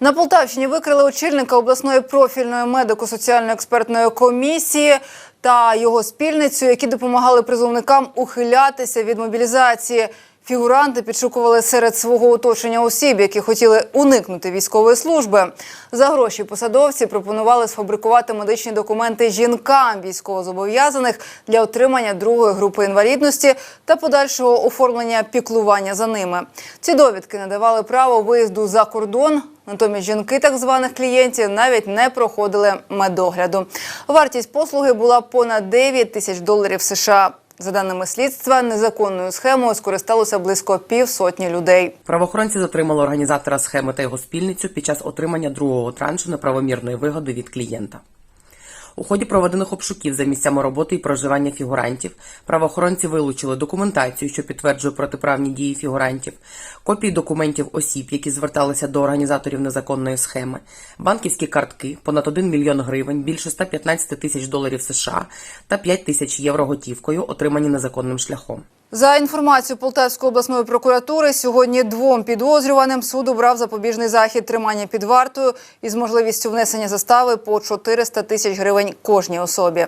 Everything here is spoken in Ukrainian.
На Полтавщині викрили очільника обласної профільної медико-соціальної експертної комісії та його спільницю, які допомагали призовникам ухилятися від мобілізації. Фігуранти підшукували серед свого оточення осіб, які хотіли уникнути військової служби. За гроші посадовці пропонували сфабрикувати медичні документи жінкам військовозобов'язаних для отримання другої групи інвалідності та подальшого оформлення піклування за ними. Ці довідки надавали право виїзду за кордон. Натомість жінки так званих клієнтів навіть не проходили медогляду. Вартість послуги була понад 9 тисяч доларів США. За даними слідства, незаконною схемою скористалося близько півсотні людей. Правоохоронці затримали організатора схеми та його спільницю під час отримання другого траншу неправомірної вигоди від клієнта. У ході проведених обшуків за місцями роботи і проживання фігурантів правоохоронці вилучили документацію, що підтверджує протиправні дії фігурантів, копії документів осіб, які зверталися до організаторів незаконної схеми, банківські картки, понад 1 мільйон гривень, більше 115 тисяч доларів США та 5 тисяч євро готівкою, отримані незаконним шляхом. За інформацією Полтавської обласної прокуратури, сьогодні двом підозрюваним суд обрав запобіжний захід тримання під вартою із можливістю внесення застави по 400 тисяч гривень кожній особі.